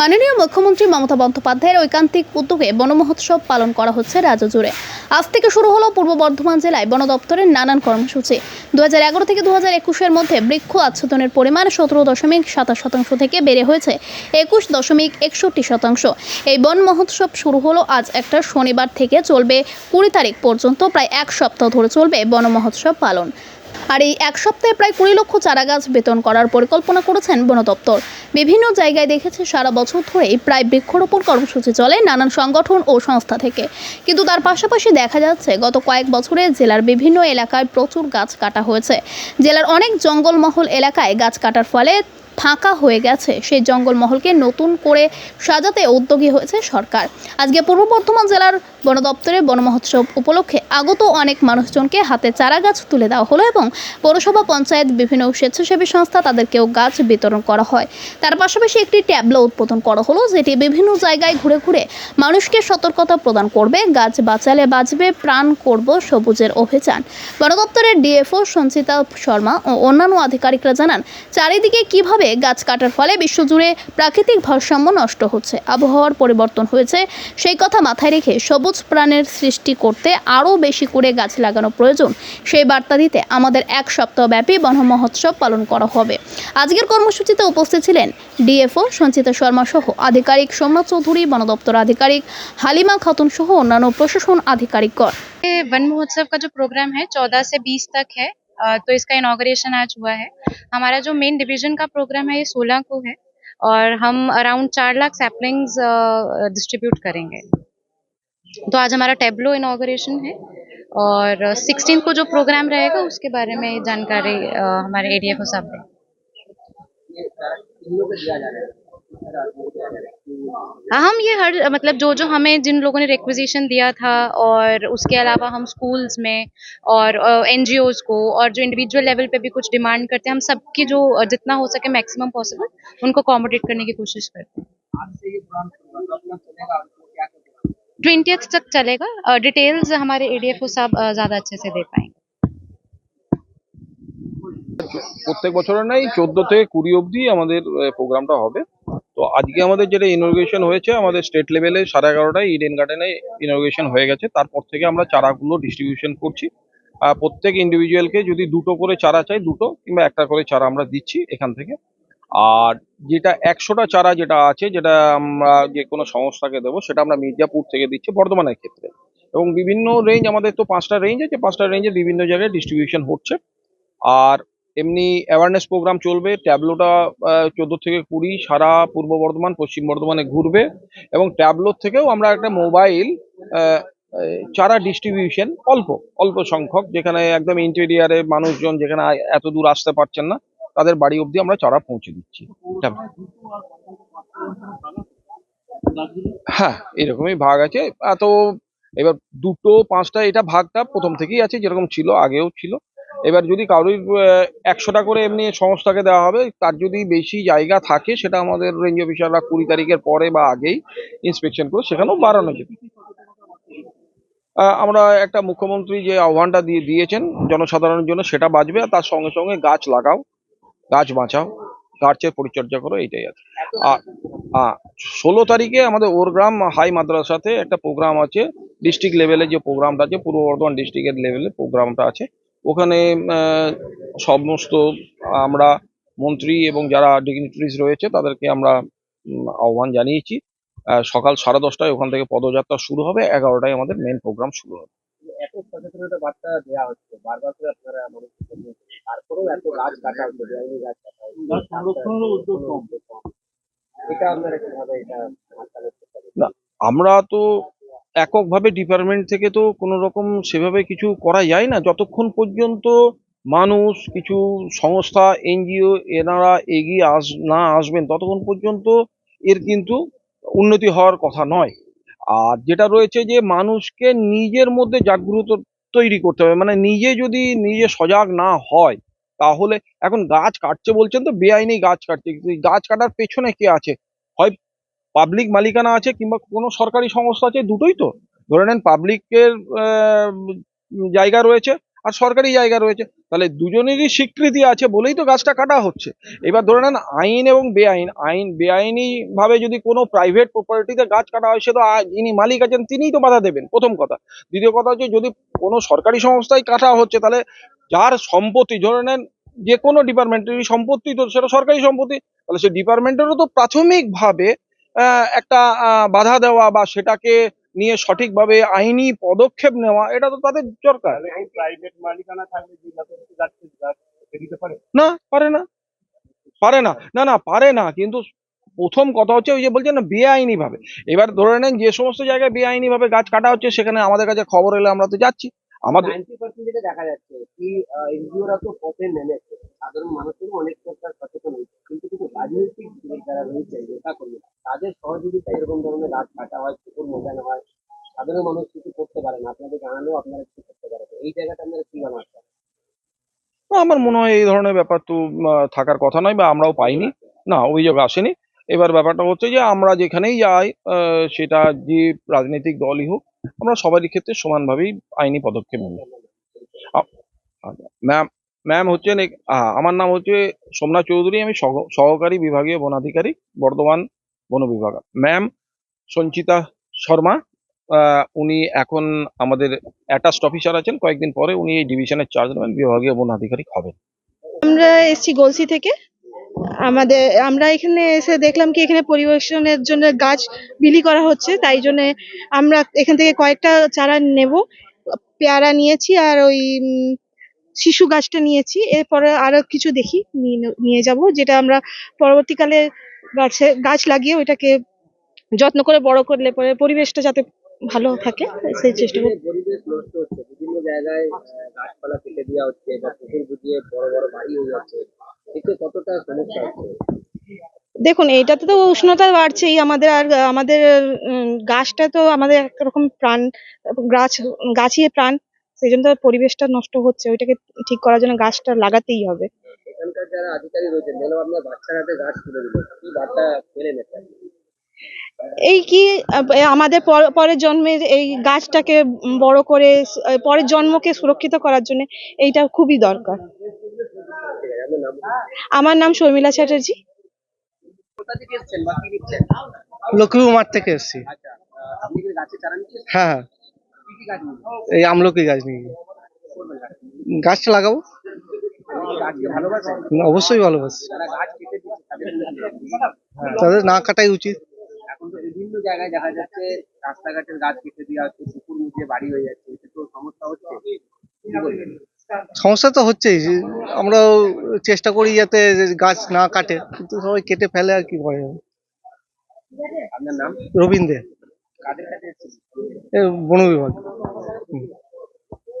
মাননীয় মুখ্যমন্ত্রী মমতা বন্দ্যোপাধ্যায়ের ঐকান্তিক উদ্যোগে বন মহোৎসব পালন করা হচ্ছে রাজ্য জুড়ে। আজ থেকে শুরু হলো পূর্ব বর্ধমান জেলায় বন দপ্তরের নানান কর্মসূচি। এগারো থেকে দু হাজার মধ্যে বৃক্ষ আচ্ছাদনের পরিমাণ সতেরো দশমিক সাতাশ শতাংশ থেকে বেড়ে হয়েছে একুশ দশমিক একষট্টি শতাংশ। এই বন মহোৎসব শুরু হলো আজ একটা শনিবার থেকে চলবে কুড়ি তারিখ পর্যন্ত, প্রায় এক সপ্তাহ ধরে চলবে বন মহোৎসব পালন। আর এই এক সপ্তাহে প্রায় কুড়ি লক্ষ চারা গাছ বেতন করার পরিকল্পনা করেছেন বন দপ্তর। বিভিন্ন জায়গায় দেখেছে সারা বছর ধরেই প্রায় বৃক্ষরোপণ কর্মসূচি চলে নানান সংগঠন ও সংস্থা থেকে। কিন্তু তার পাশাপাশি দেখা যাচ্ছে, গত কয়েক বছরে জেলার বিভিন্ন এলাকায় প্রচুর গাছ কাটা হয়েছে। জেলার অনেক জঙ্গলমহল এলাকায় গাছ কাটার ফলে ফাঁকা হয়ে গেছে। সেই জঙ্গলমহলকে নতুন করে সাজাতে উদ্যোগী হয়েছে সরকার। আজকে পূর্ব বর্ধমান জেলার বন দপ্তরে বন মহোৎসব উপলক্ষে আগত অনেক মানুষজনকে হাতে চারা গাছ তুলে দেওয়া হলো এবং পৌরসভা, পঞ্চায়েত, বিভিন্ন স্বেচ্ছাসেবী সংস্থা তাদেরকেও গাছ বিতরণ করা হয়। তার পাশাপাশি একটি ট্যাবলো উদ্বোধন করা হলো, যেটি বিভিন্ন জায়গায় ঘুরে ঘুরে মানুষকে সতর্কতা প্রদান করবে, গাছ বাঁচালে বাঁচবে, প্রাণ করব সবুজের অভিযান। বন দপ্তরের ডিএফও সঞ্চিতা শর্মা ও অন্যান্য আধিকারিকরা জানান, চারিদিকে কীভাবে গাছ কাটার ফলে বিশ্বজুড়ে প্রাকৃতিক ভারসাম্য নষ্ট হচ্ছে আবহাওয়ার পরিবর্তন হয়েছে সেই কথা মাথায় রেখে সবুজ প্রাণের সৃষ্টি করতে আরও বেশি করে গাছ লাগানো প্রয়োজন সেই বার্তা দিতে আমাদের এক সপ্তাহব্যাপী বন মহোৎসব পালন করা হবে আজকের কর্মসূচিতে উপস্থিত ছিলেন ডিএফও সঞ্চিতা শর্মা সহ আধিকারিক সোমনাথ চৌধুরী বন দপ্তর আধিকারিক হালিমা খাতুন সহ অন্যান্য প্রশাসন আধিকারিকগণ ये वन महोत्सव का जो प्रोग्राम है 14 से 20 तक है अ, तो इसका इनाग्रेशन आज हुआ है। हमारा जो मेन डिवीज़न का प्रोग्राम है, ये 16 को है और हम अराउंड चार लाख सैपलिंग्स डिस्ट्रीब्यूट करेंगे। तो आज हमारा टेब्लो इनाग्रेशन है और सिक्सटीन को जो प्रोग्राम रहेगा, उसके बारे में जानकारी हमारे एडीएफ साहब दें हम ये हर मतलब जो जो हमें जिन लोगों ने रिक्वेजिशन दिया था और उसके अलावा हम स्कूल्स में और एन को और जो इंडिविजुअल लेवल पे भी कुछ डिमांड करते हैं हम सबकी जो अ, जितना हो सके मैक्सिमम पॉसिबल उनको अकोमोडेट करने की कोशिश करते हैं ट्वेंटी तक चलेगा डिटेल्स हमारे एडीएफ साहब अ, ज्यादा अच्छे से दे पाएंगे প্রত্যেক বছরের নাই চোদ্দ থেকে কুড়ি অবধি আমাদের প্রোগ্রামটা হবে তো আজকে আমাদের যেটা ইনোগ্রেশন হয়েছে, আমাদের স্টেট লেভেলে সাড়ে এগারোটায় ইডেন গার্ডেনে ইনোগ্রেশন হয়ে গেছে। তারপর থেকে আমরা চারাগুলো ডিস্ট্রিবিউশন করছি। প্রত্যেক ইন্ডিভিজুয়ালকে যদি দুটো করে চারা চাই, দুটো কিংবা একটা করে চারা আমরা দিচ্ছি এখান থেকে। আর যেটা একশোটা চারা যেটা আছে, যেটা আমরা যে কোনো সংস্থাকে দেবো, সেটা আমরা মির্জাপুর থেকে দিচ্ছি বর্ধমানের ক্ষেত্রে। এবং বিভিন্ন রেঞ্জ আমাদের তো পাঁচটা রেঞ্জ আছে, পাঁচটা রেঞ্জে বিভিন্ন জায়গায় ডিস্ট্রিবিউশন হচ্ছে। আর এমনি অ্যাওয়ারনেস প্রোগ্রাম চলবে ট্যাবলোটা চোদ্দ থেকে কুড়ি সারা পূর্ব বর্ধমান পশ্চিম বর্ধমানে ঘুরবে এবং ট্যাবলোর থেকেও আমরা একটা মোবাইল চারা ডিস্ট্রিবিউশন অল্প অল্প সংখ্যক যেখানে একদম ইন্টেরিয়ারে মানুষজন যেখানে এত দূর আসতে পারছেন না তাদের বাড়ি অবধি আমরা চারা পৌঁছে দিচ্ছি। হ্যাঁ এরকমই ভাগ আছে। আহ, তো এবার দুটো পাঁচটা এটা ভাগটা প্রথম থেকেই আছে যেরকম ছিল আগেও ছিল। এবার যদি কারোর একশোটা করে এমনি সংস্থাকে দেওয়া হবে তার যদি বেশি জায়গা থাকে সেটা আমাদের রেঞ্জ অফিসাররা কুড়ি তারিখের পরে বা আগেই ইন্সপেকশন করে সেখানেও বাড়ানো আহ, আমরা একটা মুখ্যমন্ত্রী যে আহ্বানটা দিয়ে দিয়েছেন জনসাধারণের জন্য সেটা বাঁচবে আর তার সঙ্গে সঙ্গে গাছ লাগাও গাছ বাঁচাও গাছের পরিচর্যা করো এইটাই আছে। আর ষোলো তারিখে আমাদের ওরগ্রাম হাই মাদ্রাসাতে একটা প্রোগ্রাম আছে ডিস্ট্রিক্ট লেভেলে যে প্রোগ্রামটা আছে পূর্ব বর্ধমান ডিস্ট্রিক্টের লেভেলে প্রোগ্রামটা আছে। ওখানে আহ, সমস্ত আমরা মন্ত্রী এবং যারা ডিগনিটারিজ রয়েছে তাদেরকে আমরা উম, আহ্বান জানিয়েছি। সকাল সাড়ে দশটায় ওখান থেকে পদযাত্রা শুরু হবে এগারোটায় আমাদের মেন প্রোগ্রাম শুরু হবে? আমরা তো এককভাবে ডিপার্টমেন্ট থেকে তো কোনো রকম সেভাবে কিছু করা যায় না। যতক্ষণ পর্যন্ত মানুষ, কিছু সংস্থা, এনজিও, এনারা এগিয়ে আস, না আসবেন, ততক্ষণ পর্যন্ত এর কিন্তু উন্নতি হওয়ার কথা নয়। আর যেটা রয়েছে যে, মানুষকে নিজের মধ্যে জাগ্রত তৈরি করতে হবে। মানে নিজে যদি নিজে সজাগ না হয়, তাহলে এখন গাছ কাটছে বলছেন তো, বেআইনি গাছ কাটছে। গাছ কাটার পেছনে কে আছে? পাবলিক মালিকানা আছে কিংবা কোনো সরকারি সংস্থা আছে, দুটোই তো। ধরে নেন পাবলিকের জায়গা রয়েছে আর সরকারি জায়গা রয়েছে। তাহলে দুজনেরই স্বীকৃতি আছে বলেই তো গাছটা কাটা হচ্ছে। এবার ধরে নেন আইন এবং বেআইন, আইন বেআইনিভাবে যদি কোনো প্রাইভেট প্রপার্টিতে গাছ কাটা হয়, সে তো যিনি মালিক আছেন তিনিই তো বাধা দেবেন, প্রথম কথা। দ্বিতীয় কথা হচ্ছে যদি কোনো সরকারি সংস্থায় কাটা হচ্ছে, তাহলে যার সম্পত্তি, ধরে নেন যে কোনো ডিপার্টমেন্টেরই সম্পত্তি, তো সেটা সরকারি সম্পত্তি, তাহলে সে ডিপার্টমেন্টেরও তো প্রাথমিকভাবে একটা বাধা দেওয়া বা সেটাকে নিয়ে সঠিকভাবে আইনি পদক্ষেপ নেওয়া এটা তো তাদের দরকার। না পারে না। পারে না। না না পারে না কিন্তু প্রথম কথা হচ্ছে ওই যে বলছেন না বেআইনি ভাবে এবার ধরে নেন যে সমস্ত জায়গায় বেআইনি ভাবে গাছ কাটা হচ্ছে সেখানে আমাদের কাছে খবর এলে আমরা তো যাচ্ছি। আমাদের যেটা দেখা যাচ্ছে কি এনজিওরা তো পথে নেমেছে। সাধারণ মানুষেরও অনেক সচেতন হয়েছে। কিন্তু কিছু রাজনৈতিক যারা রয়েছে নেতা কর্মী তাদের সহযোগিতা এরকম ধরনের গাছ কাটা হয়, পুকুর মোটানো হয় সাধারণ মানুষ কিছু করতে পারে না। আপনাদের জানালেও আপনারা কিছু করতে পারেন এই জায়গাটা আপনারা কি হয় আমার মনে হয় এই ধরনের ব্যাপার তো থাকার কথা নয় বা আমরাও পাইনি। না, অভিযোগ আসেনি। এবার ব্যাপারটা হচ্ছে যে আমরা যেখানেই যাই সেটা যে রাজনৈতিক দলই হোক, আমরা সবারই ক্ষেত্রে সমানভাবেই আইনি পদক্ষেপ নিই। ম্যাম ম্যাম হচ্ছেন আমার নাম হচ্ছে সোমনাথ চৌধুরী। আমি সহ- সহকারী বিভাগীয় বনাধিকারী, বর্ধমান বন বিভাগ। ম্যাম সঞ্চিতা শর্মা উনি এখন আমাদের অ্যাটাস্ট অফিসার আছেন। কয়েকদিন পরে উনি এই ডিভিশনের চার্জ নেবেন, বিভাগীয় বন আধিকারিক হবেন। আমরা এসেছি গলসি থেকে। আমাদের, আমরা এখানে এসে দেখলাম কি এখানে পরিবেশনের জন্য গাছ বিলি করা হচ্ছে, তাই জন্য আমরা এখান থেকে কয়েকটা চারা নেব। পেয়ারা নিয়েছি আর ওই শিশু গাছটা নিয়েছি। এরপরে আরও কিছু দেখি নিয়ে যাব, যেটা আমরা পরবর্তীকালে গাছে গাছ লাগিয়ে ওইটাকে যত্ন করে বড় করলে পরে পরিবেশটা যাতে ভালো থাকে সেই চেষ্টা করব। যে পরিবেশ নষ্ট হচ্ছে বিভিন্ন জায়গায় গাছপালা কেটে দেওয়া হচ্ছে বা পুকুর বুঝিয়ে বড় বড় বাড়ি হয়ে যাচ্ছে এতে কতটা সমস্যা হচ্ছে? দেখুন এইটাতে তো উষ্ণতা বাড়ছেই আমাদের আর আমাদের গাছটা তো আমাদের একরকম প্রাণ গাছ গাছই প্রাণ সেই জন্য তো পরিবেশটা নষ্ট হচ্ছে ওইটাকে ঠিক করার জন্য গাছটা লাগাতেই হবে। যারা আধিকারিক রয়েছে মেলো আপনার বাচ্চার হাতে গাছ তুলে দিল কি বার্তা পেলেন এটা এই কি আমাদের পর- পরের জন্মের এই গাছটাকে বড় করে পরের জন্মকে সুরক্ষিত করার জন্য এইটা খুবই দরকার। আমার নাম শর্মিলা চ্যাটার্জি। কোথা থেকে এসেছি। আচ্ছা হ্যাঁ হ্যাঁ। এই আমলকি গাছ নিয়ে। গাছটা লাগাবো? অবশ্যই ভালোবাসি। তাদের না কাটাই উচিত। এখন তো বিভিন্ন জায়গায় দেখা যাচ্ছে রাস্তাঘাটের গাছ কেটে দেওয়া হচ্ছে পুকুর মুখে বাড়ি হয়ে যাচ্ছে এতে তো সমস্যা হচ্ছে। সমস্যা তো হচ্ছেই আমরাও চেষ্টা করি যাতে গাছ না কাটে কিন্তু সবাই কেটে ফেলে আর কি করে। আপনার নাম? রবীন্দ্র বন বিভাগ।